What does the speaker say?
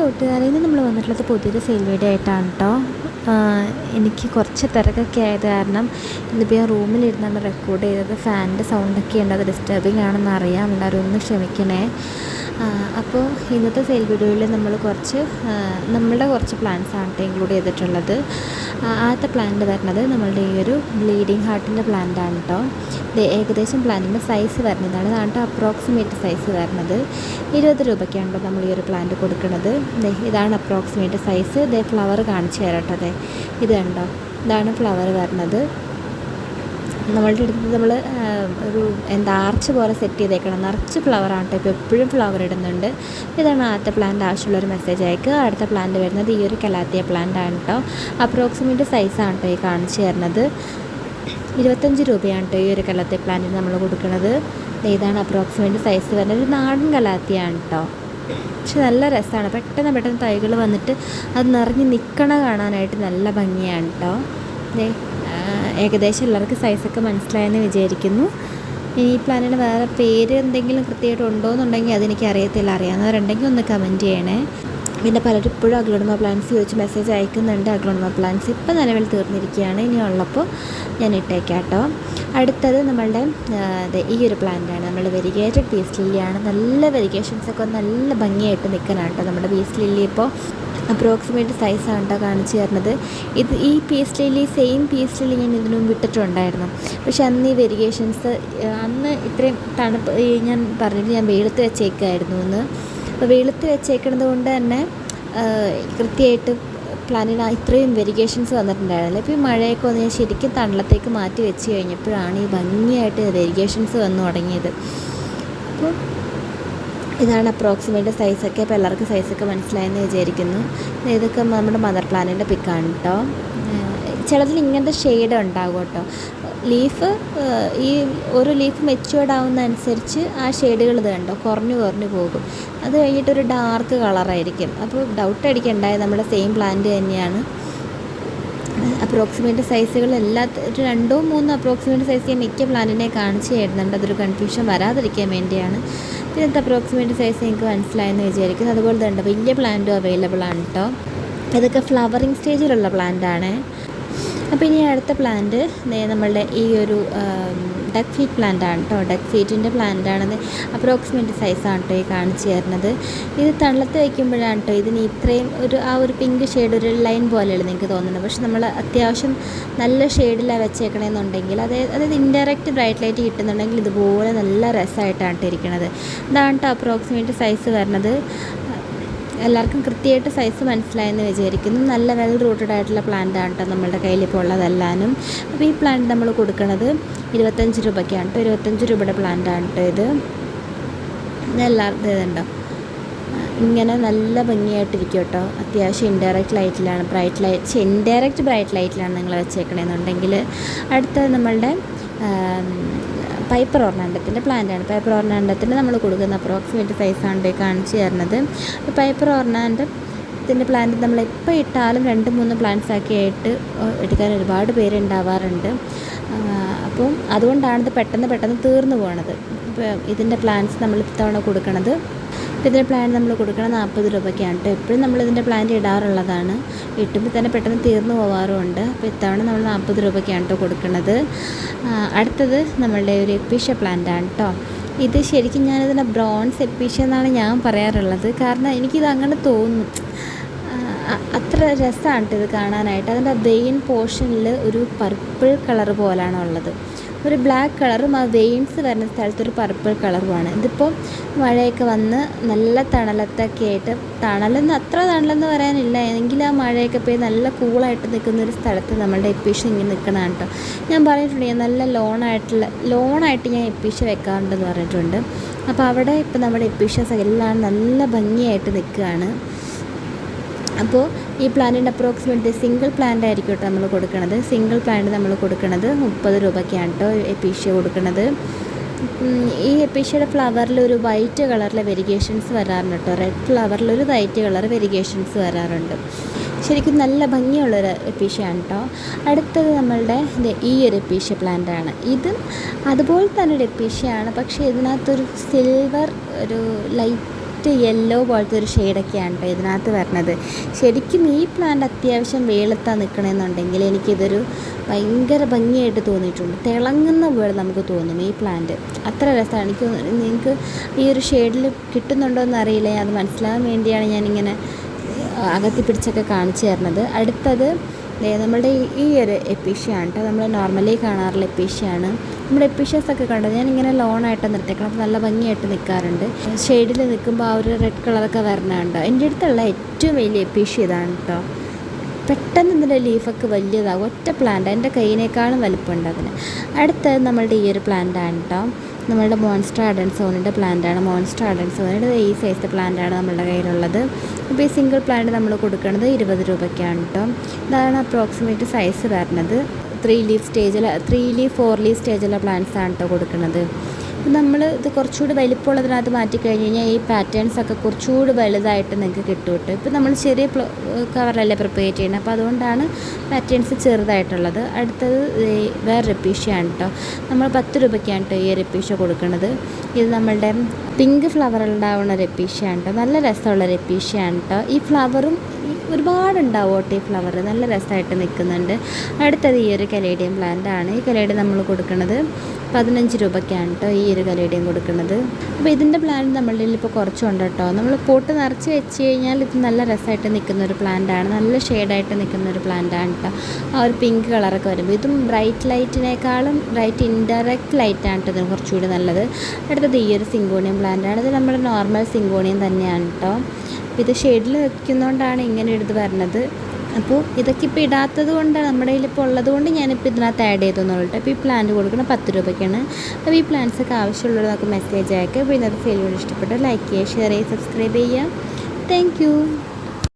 കൂട്ടുകാരെ ഇന്ന് നമ്മൾ വന്നിട്ടുള്ളത് പുതിയൊരു സെയിൽ വീഡിയോ ആയിട്ടാണ് കേട്ടോ എനിക്ക് കുറച്ച് തിരക്കൊക്കെ ആയത് കാരണം ഇന്നിപ്പോൾ ഞാൻ റൂമിലിരുന്നാണ് റെക്കോർഡ് ചെയ്തത്. ഫാനിന്റെ സൗണ്ടൊക്കെ ഉണ്ട്. അത് ഡിസ്റ്റർബിംഗ് ആണെന്ന് അറിയാം. എല്ലാവരും ഒന്ന് ക്ഷമിക്കണേ. അപ്പോൾ ഇന്നത്തെ സെയിൽ വീഡിയോയിൽ നമ്മൾ കുറച്ച് നമ്മളുടെ കുറച്ച് പ്ലാൻസ് ആണ് ഇൻക്ലൂഡ് ചെയ്തിട്ടുള്ളത്. ആദ്യത്തെ പ്ലാന്റ് വരുന്നത് നമ്മളുടെ ഈ ഒരു ബ്ലീഡിങ് ഹാർട്ടിന്റെ പ്ലാന്റ് ആണ് കേട്ടോ ഏകദേശം പ്ലാന്റിന്റെ സൈസ് വരുന്നതാണ്. ഇതാണ് കേട്ടോ അപ്രോക്സിമേറ്റ് സൈസ് വരുന്നത്. ഇരുപത് രൂപയ്ക്കാണ് കേട്ടോ നമ്മൾ ഈ ഒരു പ്ലാന്റ് കൊടുക്കുന്നത്. ഇതാണ് അപ്രോക്സിമേറ്റ് സൈസ് ഇതേ ഫ്ലവർ കാണിച്ചു തരാം കേട്ടോ ഇത് കണ്ടോ? ഇതാണ് ഫ്ലവർ വരുന്നത്. നമ്മളുടെ അടുത്ത് നമ്മൾ ഒരു എന്താ ആർച്ച് പോലെ സെറ്റ് ചെയ്തേക്കണം. നിറച്ച് ഫ്ലവറാണ് കേട്ടോ ഇപ്പോൾ എപ്പോഴും ഫ്ലവർ ഇടുന്നുണ്ട്. ഇതാണ് ആദ്യത്തെ പ്ലാന്റ് ആവശ്യമുള്ളൊരു മെസ്സേജ് അയക്കുക അടുത്ത പ്ലാന്റ് വരുന്നത് ഈ ഒരു കലാത്തിയ പ്ലാന്റ് ആണ് കേട്ടോ അപ്രോക്സിമേറ്റ് സൈസാണ് കേട്ടോ ഈ കാണിച്ചു തരുന്നത്. ഇരുപത്തഞ്ച് രൂപയാണ് കേട്ടോ ഈ ഒരു കലാത്തിയ പ്ലാന്റിന് നമ്മൾ കൊടുക്കുന്നത് ഇതാണ് അപ്രോക്സിമേറ്റ് സൈസ് വരുന്നത്. ഒരു നാടൻ കലാത്തിയാണ് കേട്ടോ പക്ഷെ നല്ല രസമാണ് പെട്ടെന്ന് പെട്ടെന്ന് തൈകൾ വന്നിട്ട് അത് നിറഞ്ഞ് നിൽക്കണ കാണാനായിട്ട് നല്ല ഭംഗിയാണ് കേട്ടോ ഏകദേശം എല്ലാവർക്കും സൈസൊക്കെ മനസ്സിലായെന്ന് വിചാരിക്കുന്നു. ഇനി ഈ പ്ലാനിന് വേറെ പേര് എന്തെങ്കിലും കൃത്യമായിട്ട് ഉണ്ടോ എന്നുണ്ടെങ്കിൽ അതെനിക്ക് അറിയത്തില്ല. അറിയാവുന്നവരുണ്ടെങ്കിൽ ഒന്ന് കമന്റ് ചെയ്യണേ. പിന്നെ പലരും ഇപ്പോഴും അഗ്ലോണമ പ്ലാൻസ് ചോദിച്ച് മെസ്സേജ് അയക്കുന്നുണ്ട്. അഗ്ലോണമ പ്ലാൻസ് ഇപ്പോൾ നിലവിൽ തീർന്നിരിക്കുകയാണ്. ഇനി ഉള്ളപ്പോൾ ഞാൻ ഇട്ടേക്കാം കേട്ടോ അടുത്തത് നമ്മളുടെ ഈ ഒരു പ്ലാന്റാണ് നമ്മൾ വെരിഗേറ്റഡ് പീസ് ലില്ലിയാണ് നല്ല വെരിഗേഷൻസൊക്കെ നല്ല ഭംഗിയായിട്ട് നിൽക്കാനാണ് കേട്ടോ നമ്മുടെ പീസ് ലില്ലി ഇപ്പോൾ. അപ്രോക്സിമേറ്റ് സൈസാണ് കേട്ടോ കാണിച്ചു തരുന്നത്. ഇത് ഈ peace lily same peace lily ഞാൻ ഇതിനു മുമ്പ് ഇട്ടിട്ടുണ്ടായിരുന്നു പക്ഷെ അന്ന് ഈ വെരിഗേഷൻസ് അന്ന് ഇത്രയും തണുപ്പ് ഞാൻ പറഞ്ഞിട്ട് ഞാൻ വെയിലത്ത് വെച്ചേക്കായിരുന്നു എന്ന്. അപ്പോൾ വെയിലത്ത് വെച്ചേക്കുന്നത് കൊണ്ട് തന്നെ കൃത്യമായിട്ട് പ്ലാനിന് ഇത്രയും വെരിഗേഷൻസ് വന്നിട്ടുണ്ടായിരുന്നില്ല. ഇപ്പോൾ ഈ മഴയൊക്കെ വന്ന് ഞാൻ ശരിക്കും തണലത്തേക്ക് മാറ്റി വെച്ച് കഴിഞ്ഞപ്പോഴാണ് ഈ ഭംഗിയായിട്ട് വെരിഗേഷൻസ് വന്നു തുടങ്ങിയത്. അപ്പോൾ ഇതാണ് അപ്രോക്സിമേറ്റ് സൈസൊക്കെ അപ്പോൾ എല്ലാവർക്കും സൈസൊക്കെ മനസ്സിലായെന്ന് വിചാരിക്കുന്നു. ഇതൊക്കെ നമ്മുടെ മദർ പ്ലാനിന്റെ പിക്കാണ് കേട്ടോ ചിലതിൽ ഇങ്ങനത്തെ ഷെയ്ഡ് ഉണ്ടാകും കേട്ടോ ലീഫ് ഈ ഒരു ലീഫ് മെച്ചുവേർഡ് ആവുന്ന അനുസരിച്ച് ആ ഷെയ്ഡുകൾ ഇത് കണ്ടോ? കുറഞ്ഞു കുറഞ്ഞു പോകും. അത് കഴിഞ്ഞിട്ടൊരു ഡാർക്ക് കളറായിരിക്കും അപ്പോൾ ഡൗട്ട് അടിക്കണ്ടായത് നമ്മുടെ സെയിം പ്ലാന്റ് തന്നെയാണ്. അപ്രോക്സിമേറ്റ് സൈസുകൾ എല്ലാ ഒരു രണ്ടോ മൂന്നോ അപ്രോക്സിമേറ്റ് സൈസ് ഞാൻ മിക്ക പ്ലാന്റിനെ കാണിച്ചു തരുന്നുണ്ട്. അതൊരു കൺഫ്യൂഷൻ വരാതിരിക്കാൻ വേണ്ടിയാണ്. പിന്നെ അത് അപ്രോക്സിമേറ്റ് സൈസ് എനിക്ക് മനസ്സിലായെന്ന് വിചാരിക്കുന്നു. അതുപോലെ തന്നെ വലിയ പ്ലാന്റും അവൈലബിൾ ആണ് കേട്ടോ ഇതൊക്കെ ഫ്ലവറിങ് സ്റ്റേജിലുള്ള പ്ലാന്റ് ആണ്. അപ്പോൾ ഇനി അടുത്ത പ്ലാന്റ് നമ്മളുടെ ഈ ഒരു ഡക്ക് ഫീറ്റ് പ്ലാന്റ് ആണ് കേട്ടോ ഡക്ക് ഫീറ്റിന്റെ പ്ലാന്റ് ആണെന്ന് അപ്രോക്സിമേറ്റ് സൈസാണ് കേട്ടോ ഈ കാണിച്ചു തരുന്നത്. ഇത് തള്ളത്ത് വയ്ക്കുമ്പോഴാണ് കേട്ടോ ഇതിന് ഇത്രയും ഒരു ആ ഒരു പിങ്ക് ഷെയ്ഡ് ഒരു ലൈൻ പോലെയാണ് നിങ്ങൾക്ക് തോന്നുന്നത്. പക്ഷെ നമ്മൾ അത്യാവശ്യം നല്ല ഷെയ്ഡിലാണ് വെച്ചേക്കണമെന്നുണ്ടെങ്കിൽ അതായത് അതായത് ഇൻഡയറക്റ്റ് ബ്രൈറ്റ് ലൈറ്റ് കിട്ടുന്നുണ്ടെങ്കിൽ ഇതുപോലെ നല്ല രസമായിട്ടാണ് ഇരിക്കുന്നത് ഇതാണ് കേട്ടോ അപ്രോക്സിമേറ്റ് സൈസ് വരുന്നത്. എല്ലാവർക്കും കൃത്യമായിട്ട് സൈസ് മനസ്സിലായെന്ന് വിചാരിക്കുന്നു. നല്ല വെൽ റൂട്ടഡ് ആയിട്ടുള്ള പ്ലാന്റ് ആണ് കേട്ടോ നമ്മളുടെ കയ്യിലിപ്പോൾ ഉള്ളതെല്ലാനും അപ്പോൾ ഈ പ്ലാന്റ് നമ്മൾ കൊടുക്കുന്നത് ഇരുപത്തഞ്ച് രൂപയ്ക്കാണ് കേട്ടോ ഇരുപത്തഞ്ച് രൂപയുടെ പ്ലാന്റ് ആണ് കേട്ടോ ഇത്. എല്ലാവർക്കും ഇതുണ്ടോ ഇങ്ങനെ നല്ല ഭംഗിയായിട്ടിരിക്കും കേട്ടോ അത്യാവശ്യം ഇൻഡയറക്റ്റ് ലൈറ്റിലാണ് ബ്രൈറ്റ് ലൈറ്റ് ഇൻഡയറക്റ്റ് ബ്രൈറ്റ് ലൈറ്റിലാണ് നിങ്ങൾ വെച്ചേക്കണമെന്നുണ്ടെങ്കിൽ അടുത്ത നമ്മളുടെ പൈപ്പർ ഓർണാണ്ടത്തിന്റെ പ്ലാന്റാണ് പൈപ്പർ ഓർണാണ്ടത്തിന് നമ്മൾ കൊടുക്കുന്ന അപ്രോക്സിമേറ്റ് സൈസാണ് കാണിച്ചു തരുന്നത്. പൈപ്പർ പൈപ്പർ ഓർണാണ്ടത്തിന്റെ പ്ലാന്റ് നമ്മൾ എപ്പോൾ ഇട്ടാലും രണ്ട് മൂന്ന് പ്ലാന്റ്സ് ആക്കി ആയിട്ട് എടുക്കാൻ ഒരുപാട് പേരുണ്ടാവാറുണ്ട് അപ്പം അതുകൊണ്ടാണ് ഇത് പെട്ടെന്ന് പെട്ടെന്ന് തീർന്നു ഇപ്പം ഇതിന്റെ പ്ലാന്റ്സ് നമ്മൾ ഇത്തവണ കൊടുക്കണത്. ഇപ്പോൾ ഇതിന്റെ പ്ലാൻ നമ്മൾ കൊടുക്കണം നാൽപ്പത് രൂപയ്ക്കാണ് കേട്ടോ എപ്പോഴും നമ്മൾ ഇതിന്റെ പ്ലാൻ ഇടാറുള്ളതാണ്. ഇട്ടുമ്പോൾ തന്നെ പെട്ടെന്ന് തീർന്നു പോവാറുമുണ്ട്. അപ്പോൾ ഇത്തവണ നമ്മൾ നാൽപ്പത് രൂപയ്ക്കാണ് കേട്ടോ കൊടുക്കുന്നത് അടുത്തത് നമ്മളുടെ ഒരു എപ്പീഷ പ്ലാന്റാണ് കേട്ടോ ഇത് ശരിക്കും ഞാനിതിനെ ബ്രോൺസ് എപ്പീഷ എന്നാണ് ഞാൻ പറയാറുള്ളത്. കാരണം എനിക്കിത് അങ്ങനെ തോന്നും. അത്ര രസമാണ് ഇത് കാണാനായിട്ട്. അതിന്റെ വെയിൻ പോർഷനിൽ ഒരു പർപ്പിൾ കളർ പോലാണ് ഉള്ളത്. ഒരു ബ്ലാക്ക് കളറും ആ വെയിൻസ് വരുന്ന സ്ഥലത്ത് ഒരു പർപ്പിൾ കളറുമാണ് ഇതിപ്പോൾ മഴയൊക്കെ വന്ന് നല്ല തണലത്തൊക്കെ ആയിട്ട് തണലെന്ന് അത്ര തണലെന്ന് പറയാനില്ല. എങ്കിൽ ആ മഴയൊക്കെ പോയി നല്ല കൂളായിട്ട് നിൽക്കുന്ന ഒരു സ്ഥലത്ത് നമ്മളുടെ എപ്പീഷ ഇങ്ങനെ നിൽക്കണം കേട്ടോ ഞാൻ പറഞ്ഞിട്ടുണ്ട് ഞാൻ നല്ല ലോണായിട്ടുള്ള ലോണായിട്ട് ഞാൻ എപ്പീഷ വെക്കാറുണ്ടെന്ന് പറഞ്ഞിട്ടുണ്ട്. അപ്പോൾ അവിടെ ഇപ്പോൾ നമ്മുടെ എപ്പീഷസ് എല്ലാം നല്ല ഭംഗിയായിട്ട് നിൽക്കുകയാണ്. അപ്പോൾ ഈ പ്ലാന്റിന്റെ അപ്രോക്സിമേറ്റ് സിംഗിൾ പ്ലാന്റ് ആയിരിക്കും കേട്ടോ നമ്മൾ കൊടുക്കുന്നത് സിംഗിൾ പ്ലാന്റ് നമ്മൾ കൊടുക്കുന്നത് മുപ്പത് രൂപയ്ക്കാണ് കേട്ടോ എപ്പീഷ്യ കൊടുക്കുന്നത് ഈ എപ്പീഷ്യയുടെ ഫ്ലവറിൽ ഒരു വൈറ്റ് കളറിലെ വെരിഗേഷൻസ് വരാറുണ്ട് കേട്ടോ. റെഡ് ഫ്ലവറിൽ ഒരു വൈറ്റ് കളർ വെരിഗേഷൻസ് വരാറുണ്ട്. ശരിക്കും നല്ല ഭംഗിയുള്ളൊരു എപ്പീഷ്യയാണ് കേട്ടോ. അടുത്തത് നമ്മളുടെ ഈ ഒരു എപ്പീഷ്യ പ്ലാന്റ് ആണ്. ഇതും അതുപോലെ തന്നെ ഒരു എപ്പീഷ്യയാണ് പക്ഷേ ഇതിനകത്തൊരു സിൽവർ ഒരു ലൈറ്റ് ലൈറ്റ് യെല്ലോ പോലത്തെ ഒരു ഷെയ്ഡൊക്കെയാണ് കേട്ടോ ഇതിനകത്ത് വരുന്നത്. ശരിക്കും ഈ പ്ലാന്റ് അത്യാവശ്യം വെയിലത്താണ് നിൽക്കണമെന്നുണ്ടെങ്കിൽ എനിക്കിതൊരു ഭയങ്കര ഭംഗിയായിട്ട് തോന്നിയിട്ടുണ്ട്. തിളങ്ങുന്ന പോലെ നമുക്ക് തോന്നും ഈ പ്ലാന്റ് അത്ര രസമാണ് എനിക്ക് നിങ്ങൾക്ക് ഈ ഒരു ഷെയ്ഡിൽ കിട്ടുന്നുണ്ടോ എന്ന് അറിയില്ല അത് മനസ്സിലാകാൻ വേണ്ടിയാണ് ഞാനിങ്ങനെ അകത്തി പിടിച്ചൊക്കെ കാണിച്ചു തരുന്നത്. അടുത്തത് നമ്മളുടെ ഈ- ഒരു എപ്പീഷ്യയാണ് കേട്ടോ നമ്മൾ നോർമലി കാണാറുള്ള എപ്പീഷ്യയാണ് നമ്മുടെ കണ്ടത് ഇങ്ങനെ ലോൺ ആയിട്ട് അപ്പോൾ നല്ല ഭംഗിയായിട്ട് നിൽക്കാറുണ്ട് ഷെയ്ഡിൽ നിൽക്കുമ്പോൾ ആ ഒരു റെഡ് കളറൊക്കെ വരണുണ്ടോ എന്റെ അടുത്തുള്ള ഏറ്റവും വലിയ എപ്പീഷ്യ ഇതാണ് കേട്ടോ പെട്ടെന്ന് ഇതിന്റെ ലീഫൊക്കെ വലിയതാകും. ഒറ്റ പ്ലാന്റ് എന്റെ കൈയിനേക്കാളും വലിപ്പമുണ്ട് അതിന്. അടുത്തത് നമ്മളുടെ ഈ ഒരു പ്ലാന്റാണ് കേട്ടോ നമ്മളുടെ മോൺസ്റ്റർ അഡൻസോണിന്റെ പ്ലാന്റാണ് മോൺസ്റ്റർ അഡൻസോണിന്റെ ഈ സൈസ് പ്ലാന്റാണ് നമ്മുടെ കയ്യിലുള്ളത്. അപ്പോൾ ഈ സിംഗിൾ പ്ലാന്റ് നമ്മൾ കൊടുക്കുന്നത് ഇരുപത് രൂപയ്ക്കാണ് കേട്ടോ ഇതാണ് അപ്രോക്സിമേറ്റ് സൈസ് വരുന്നത്. ത്രീ ലീഫ് സ്റ്റേജിലെ ത്രീ ലീഫ് ഫോർ ലീഫ് സ്റ്റേജിലെ പ്ലാന്റ്സ് ആണ് കേട്ടോ കൊടുക്കുന്നത്. അപ്പം നമ്മൾ ഇത് കുറച്ചുകൂടി വലിപ്പമുള്ളതിനകത്ത് മാറ്റി കഴിഞ്ഞ് കഴിഞ്ഞാൽ ഈ പാറ്റേൺസ് ഒക്കെ കുറച്ചുകൂടി വലുതായിട്ട് നിങ്ങൾക്ക് കിട്ടും കേട്ടോ. ഇപ്പം നമ്മൾ ചെറിയ കവറല്ലേ പ്രിപ്പയർ ചെയ്യുന്നത്. അപ്പോൾ അതുകൊണ്ടാണ് പാറ്റേൺസ് ചെറുതായിട്ടുള്ളത്. അടുത്തത് വേറെ റെപ്പീഷയാണ് കേട്ടോ. നമ്മൾ പത്ത് രൂപയ്ക്കാണ് കേട്ടോ ഈ റെപ്പീഷ കൊടുക്കുന്നത്. ഇത് നമ്മളുടെ പിങ്ക് ഫ്ലവർ ഉണ്ടാവുന്ന റെപ്പീഷയാണ് കേട്ടോ. നല്ല രസമുള്ള റെപ്പീഷയാണ് കേട്ടോ. ഈ ഫ്ലവറും ഉണ്ടാവും ഓട്ടി ഫ്ലവർ. നല്ല രസമായിട്ട് നിൽക്കുന്നുണ്ട്. അടുത്തത് ഈ ഒരു കലേഡിയം പ്ലാന്റ് ആണ്. ഈ കലേഡിയം നമ്മൾ കൊടുക്കുന്നത് പതിനഞ്ച് രൂപയ്ക്കാണ് കേട്ടോ ഈ ഒരു കലേഡിയം കൊടുക്കുന്നത്. അപ്പോൾ ഇതിന്റെ പ്ലാന്റ് നമ്മളുടെ കയ്യിൽ ഇപ്പോൾ കുറച്ചുണ്ട് കേട്ടോ നമ്മൾ പോട്ട് നിറച്ച് വെച്ച് കഴിഞ്ഞാൽ ഇത് നല്ല രസമായിട്ട് നിൽക്കുന്ന ഒരു പ്ലാന്റ് ആണ്. നല്ല ഷെയ്ഡായിട്ട് നിൽക്കുന്ന ഒരു പ്ലാന്റ് ആണ് കേട്ടോ ആ ഒരു പിങ്ക് കളറൊക്കെ വരുമ്പോൾ ഇതും ബ്രൈറ്റ് ലൈറ്റിനേക്കാളും ബ്രൈറ്റ് ഇൻഡയറക്റ്റ് ലൈറ്റാണ് കേട്ടോ ഇതിന് കുറച്ചുകൂടി നല്ലത്. അടുത്തത് ഈ ഒരു സിങ്കോണിയം പ്ലാന്റ് ആണ്. ഇത് നമ്മുടെ നോർമൽ സിങ്കോണിയം തന്നെയാണ് കേട്ടോ ഇത് ഷെയ്ഡിൽ വയ്ക്കുന്നതുകൊണ്ടാണ് ഇങ്ങനെ എടുത്ത് വരണത്. അപ്പോൾ ഇതൊക്കെ ഇപ്പോൾ ഇടാത്തത് കൊണ്ട് നമ്മുടെ കയ്യിലിപ്പോൾ ഉള്ളത് കൊണ്ട് ഞാനിപ്പോൾ ഇതിനകത്ത് ആഡ് ചെയ്തെന്നുള്ളൂ അപ്പോൾ ഈ പ്ലാന്റ് കൊടുക്കുന്നത് പത്ത് രൂപയ്ക്കാണ്. അപ്പോൾ ഈ പ്ലാന്റ്സ് ഒക്കെ ആവശ്യമുള്ളത് നമുക്ക് മെസ്സേജ് അയക്കുക അപ്പോൾ ഇന്നത്തെ വീഡിയോ ഇഷ്ടപ്പെട്ട് ലൈക്ക് ചെയ്യുക ഷെയർ ചെയ്യുക സബ്സ്ക്രൈബ് ചെയ്യുക. താങ്ക്